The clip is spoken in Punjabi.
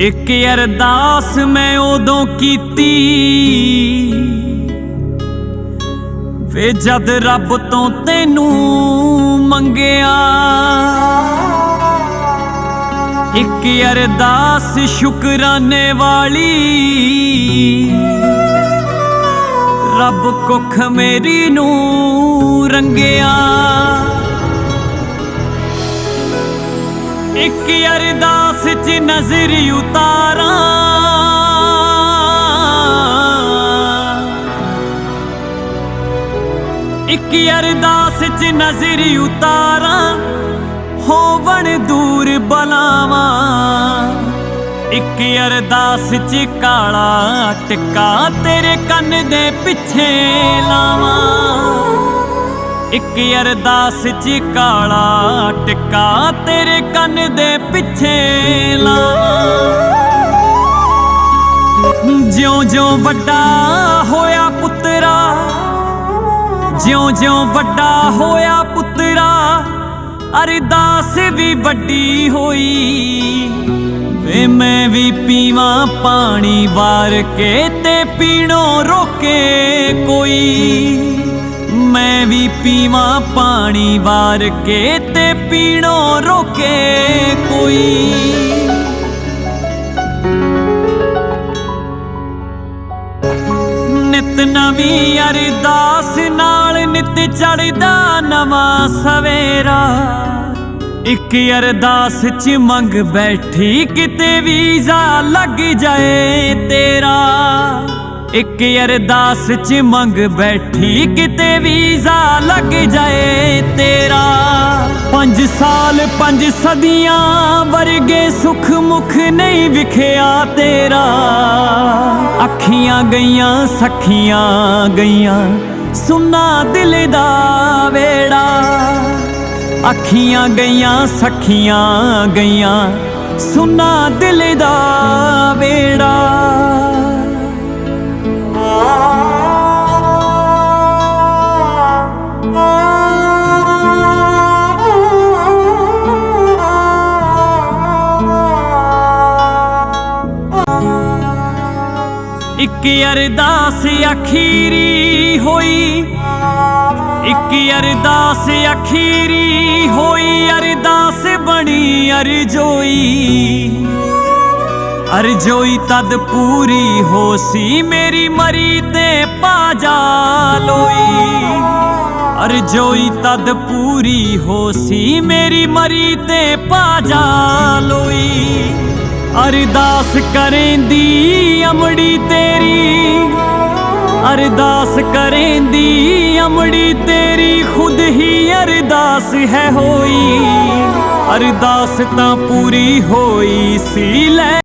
ਇੱਕ ਅਰਦਾਸ ਮੈਂ ਉਦੋਂ ਕੀਤੀ। ਵੇ ਜਦ ਰੱਬ ਤੋਂ ਤੈਨੂੰ ਮੰਗਿਆ। ਇੱਕ ਅਰਦਾਸ ਸ਼ੁਕਰਾਨੇ ਵਾਲੀ। ਰੱਬ ਕੁੱਖ ਮੇਰੀ ਨੂੰ ਰੰਗਿਆ। ਇੱਕ ਅਰਦਾਸ ਚ ਨਜ਼ਰ ਉਤਾਰਾਂ। ਇੱਕ ਅਰਦਾਸ ਚ ਨਜ਼ਰ ਉਤਾਰਾਂ, ਹੋਵਣ ਦੂਰ ਬਲਾਵਾਂ। ਇੱਕ ਅਰਦਾਸ ਚ ਕਾਲਾ ਟਿੱਕਾ ਤੇਰੇ ਕੰਨ ਦੇ ਪਿੱਛੇ ਲਾਵਾਂ। ਇੱਕ ਅਰਦਾਸ ਚ ਕਾਲਾ ਟਿੱਕਾ ਤੇਰੇ ਕੰਨ ਦੇ ਪਿੱਛੇ ਲਾਵਾਂ ਜਿਉਂ-ਜਿਉਂ ਵੱਡਾ ਹੋਇਆ ਪੁੱਤਰਾ, ਜਿਉਂ-ਜਿਉਂ ਵੱਡਾ ਹੋਇਆ ਪੁੱਤਰਾ, ਅਰਦਾਸ ਵੀ ਵੱਡੀ ਹੋਈ। ਵੇ ਮੈਂ ਵੀ ਪੀਵਾਂ ਪਾਣੀ ਵਾਰ ਕੇ ਤੇ ਪੀਣੋ ਰੋਕੇ ਕੋਈ। ਮੈਂ ਵੀ ਪੀਵਾਂ ਪਾਣੀ ਵਾਰ ਕੇ ਤੇ ਪੀਣੋਂ ਰੋਕੇ ਕੋਈ। ਨਿਤ ਨਵੀਂ ਅਰਦਾਸ ਨਾਲ ਨਿਤ ਚੜਦਾ ਨਵਾਂ ਸਵੇਰਾ। ਇੱਕ ਅਰਦਾਸ ਚ ਮੰਗ ਬੈਠੀ ਕਿਤੇ ਵੀਜ਼ਾ ਲੱਗ ਜਾਏ ਤੇਰਾ। ਇੱਕ ਅਰਦਾਸ ਚ ਮੰਗ ਬੈਠੀ, ਕਿਤੇ ਵੀਜ਼ਾ ਲੱਗ ਜਾਏ ਤੇਰਾ। ਪੰਜ ਸਾਲ, ਪੰਜ ਸਦੀਆਂ ਵਰਗੇ ਸੁਖ ਮੁਖ ਨਹੀਂ ਵਿਖਿਆ ਤੇਰਾ। ਅੱਖੀਆਂ ਗਈਆਂ, ਸਖੀਆਂ ਗਈਆਂ, ਸੁਨਾ ਦਿਲ ਦਾ ਵੇੜਾ। ਅੱਖੀਆਂ ਗਈਆਂ, ਸਖੀਆਂ ਗਈਆਂ, ਸੁਨਾ ਦਿਲ ਦਾ ਵੇੜਾ। ਇੱਕ ਅਰਦਾਸ ਅਖੀਰੀ ਹੋਈ। ਇੱਕ ਅਰਦਾਸ ਅਖੀਰੀ ਹੋਈ, ਅਰਦਾਸ ਬਣੀ ਅਰਜੋਈ। ਅਰਜੋਈ ਤਦ ਪੂਰੀ ਹੋਸੀ, ਮੇਰੀ ਮਰੀ ਤੇ ਪਾਜਾ ਲੋਈ। ਅਰਜੋਈ ਤਦ ਪੂਰੀ ਹੋਸੀ, ਮੇਰੀ ਮਰੀ ਤੇ ਪਾਜਾ ਲੋਈ। ਅਰਦਾਸ ਕਰੇਂਦੀ ਅਮੜੀ ਤੇਰੀ। ਅਰਦਾਸ ਕਰੇਂਦੀ ਅਮੜੀ ਤੇਰੀ। ਖੁਦ ਹੀ ਅਰਦਾਸ ਹੈ ਹੋਈ। ਅਰਦਾਸ ਤਾਂ ਪੂਰੀ ਹੋਈ ਸੀ ਲੈ।